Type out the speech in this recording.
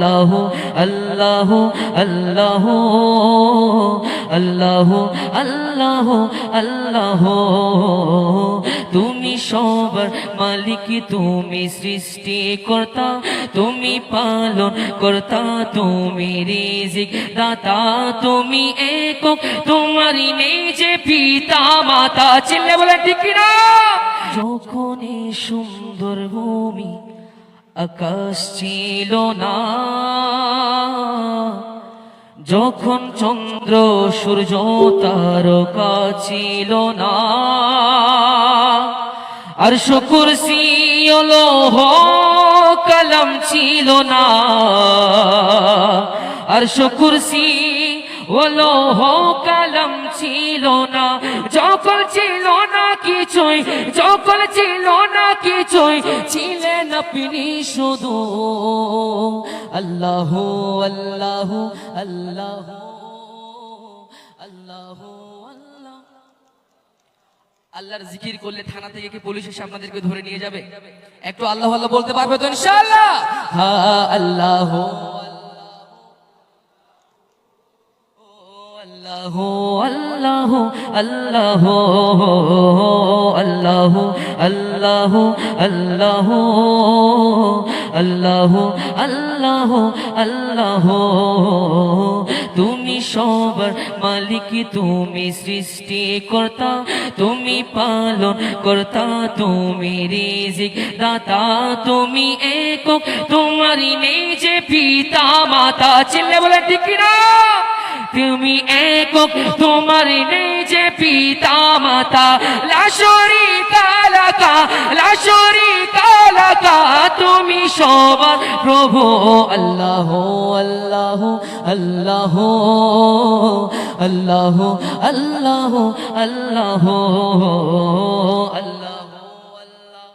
আল্লাহ আল্লাহ আল্লাহ আল্লাহ আল্লাহ আল্লাহ। তুমি সবার মালিক, তুমি সৃষ্টি কর্তা তুমি পালন কর্তা তুমি রিজিক দাতা তুমি একক, তোমারই যে পিতা, মাতা চিল্লে বলে ঠিক না যখন সুন্দর ভূমি আকাশ ছিল না। যখন চন্দ্র, সূর্য, তারকা ছিল না। আর শুকুর লোহ কলম ছিল না। আর শুকুরসি লোহ কলম ছিল না যখন ছিল না কিছুই যখন ছিল না কিছুই, ছিলেন আপনি শুধু আল্লাহ আল্লাহ আল্লাহ আল্লাহ আল্লাহর জিকির করলে থানা থেকে কি পুলিশ এসে আপনাদেরকে ধরে নিয়ে যাবে? একটু আল্লাহ আল্লাহ বলতে পারবে তো ইনশাআল্লাহ? হ্যাঁ আল্লাহ আল্লাহ আল্লাহ আল্লাহ আল্লাহ আল্লাহ আল্লাহ আল্লাহ আল্লাহ আল্লাহ। তুমি সবার মালিক, তুমি সৃষ্টি কর্তা তুমি পালন কর্তা তুমি রিজিক দাতা তুমি একক, তোমারই নেই যে পিতা মাতা চিল্লে বলে ঠিক তুমি একক, তোমার নেই যে পিতা মাতা লাশরি কালাকা লাশরি কালাকা, তুমি সবার প্রভু। আল্লাহ আল্লাহ আল্লাহ আল্লাহ আল্লাহ আল্লাহ